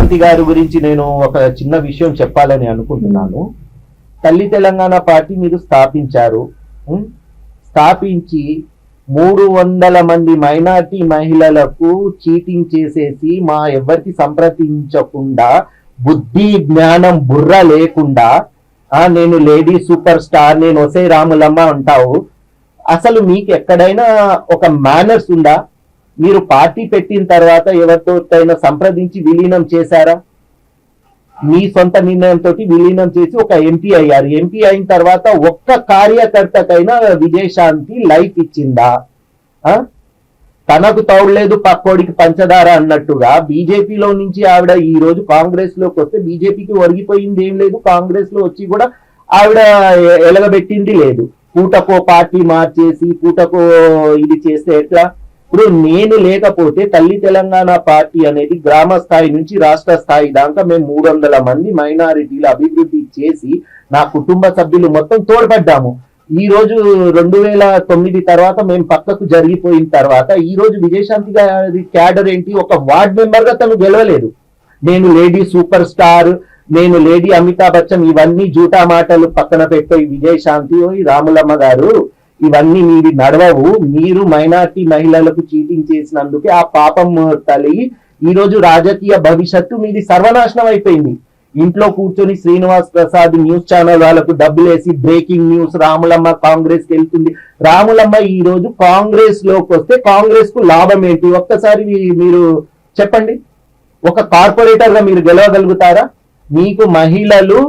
క్రాంతి గారి గురించి నేను ఒక చిన్న విషయం చెప్పాలని అనుకుంటున్నాను. తల్లి తెలంగాణ పార్టీ మీరు స్థాపించారు. స్థాపించి మూడు వందల మంది మైనార్టీ మహిళలకు చీటింగ్ చేసేసి మా ఎవరికి సంప్రదించకుండా బుద్ధి జ్ఞానం బుర్ర లేకుండా ఆ నేను లేడీ సూపర్ స్టార్ నేను వసే రాములమ్మ అంటావు. అసలు మీకు ఎక్కడైనా ఒక మేనర్స్ ఉందా? మీరు పార్టీ పెట్టిన తర్వాత ఎవరితోటైనా సంప్రదించి విలీనం చేశారా? మీ సొంత నిర్ణయంతో విలీనం చేసి ఒక ఎంపీ అయ్యారు. ఎంపీ అయిన తర్వాత ఒక్క కార్యకర్తకైనా విజయశాంతి లైఫ్ ఇచ్చిందా? ఆ? తనకు తౌడలేదు పక్కోడికి పంచదార అన్నట్టుగా బీజేపీలో నుంచి ఆవిడ ఈ రోజు కాంగ్రెస్లోకి వస్తే బీజేపీకి ఒరిగిపోయింది ఏం లేదు కాంగ్రెస్లో వచ్చి కూడా ఆవిడ ఎలగబెట్టింది లేదు. పూటకో పార్టీ మార్చేసి పూటకో ఇది చేస్తే ఎట్లా? ఇప్పుడు నేను లేకపోతే తల్లి తెలంగాణ పార్టీ అనేది గ్రామ స్థాయి నుంచి రాష్ట్ర స్థాయి దాకా మేము మూడు వందల మంది మైనారిటీలు అభివృద్ధి చేసి నా కుటుంబ సభ్యులు మొత్తం తోడ్పడ్డాము. ఈ రోజు రెండు వేల తొమ్మిది తర్వాత మేము పక్కకు జరిగిపోయిన తర్వాత ఈ రోజు విజయశాంతి గారి క్యాడర్ ఏంటి? ఒక వార్డ్ మెంబర్గా తను గెలవలేదు. నేను లేడీ సూపర్ స్టార్ నేను లేడీ అమితాబ్ బచ్చన్ ఇవన్నీ జూటా మాటలు పక్కన పెట్టే విజయశాంతి రాములమ్మ గారు. ఇవన్నీ మీది నడవవు. మీరు మైనార్టీ మహిళలకు చీటింగ్ చేసినందుకే ఆ పాపం తల్లి ఈ రోజు రాజకీయ భవిష్యత్తు మీది సర్వనాశనం అయిపోయింది. ఇంట్లో కూర్చొని శ్రీనివాస్ ప్రసాద్ న్యూస్ ఛానల్ వాళ్ళకు డబ్బులేసి బ్రేకింగ్ న్యూస్ రాములమ్మ కాంగ్రెస్కి వెళ్తుంది. రాములమ్మ ఈ రోజు కాంగ్రెస్లోకి వస్తే కాంగ్రెస్కు లాభం ఏంటి? ఒక్కసారి మీరు చెప్పండి. ఒక కార్పొరేటర్గా మీరు గెలవగలుగుతారా? మీకు మహిళలు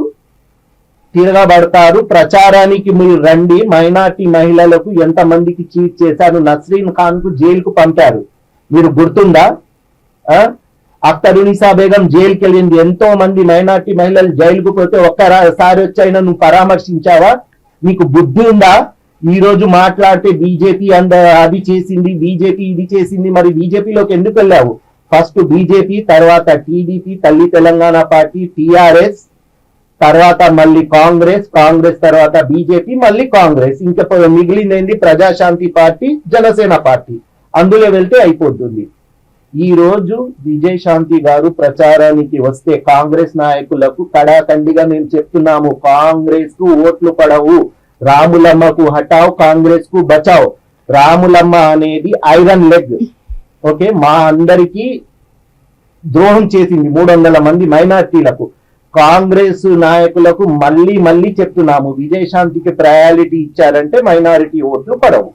తిరగబడతారు. ప్రచారానికి మీరు రండి. మైనార్టీ మహిళలకు ఎంత మందికి చీట్ చేశారు? నస్రీన్ ఖాన్కు జైలుకు పంపారు. మీరు గుర్తుందా? అఖ్తరునిసా బేగం జైలుకి వెళ్ళింది. ఎంతో మంది మైనార్టీ మహిళలు జైలుకు పోతే ఒక్కసారి వచ్చైనా నువ్వు పరామర్శించావా? నీకు బుద్ధి ఉందా? ఈ రోజు మాట్లాడితే బీజేపీ అంద అది చేసింది బీజేపీ ఇది చేసింది. మరి బీజేపీలోకి ఎందుకు వెళ్ళావు? ఫస్ట్ బీజేపీ తర్వాత టీడీపీ తల్లి తెలంగాణ పార్టీ టిఆర్ఎస్ తర్వాత మళ్ళీ కాంగ్రెస్ కాంగ్రెస్ తర్వాత బీజేపీ మళ్ళీ కాంగ్రెస్. ఇంకా మిగిలింది ఏంది ప్రజాశాంతి పార్టీ జనసేన పార్టీ. అందులో వెళ్తే అయిపోతుంది. ఈ రోజు విజయశాంతి గారు ప్రచారానికి వస్తే కాంగ్రెస్ నాయకులకు కడాఖండిగా మేము చెప్తున్నాము కాంగ్రెస్కు ఓట్లు పడవు రాములమ్మకు హటావ్ కాంగ్రెస్కు బచావ్. రాములమ్మ అనేది ఐరన్ లెగ్. ఓకే? మా అందరికీ ద్రోహం చేసింది మూడు వందల మంది మైనార్టీలకు. కాంగ్రెస్ నాయకులకు మళ్ళీ మళ్ళీ చెప్తున్నాము విజయశాంతికి ప్రయారిటీ ఇచ్చారంటే మైనారిటీ ఓట్లు పడవు.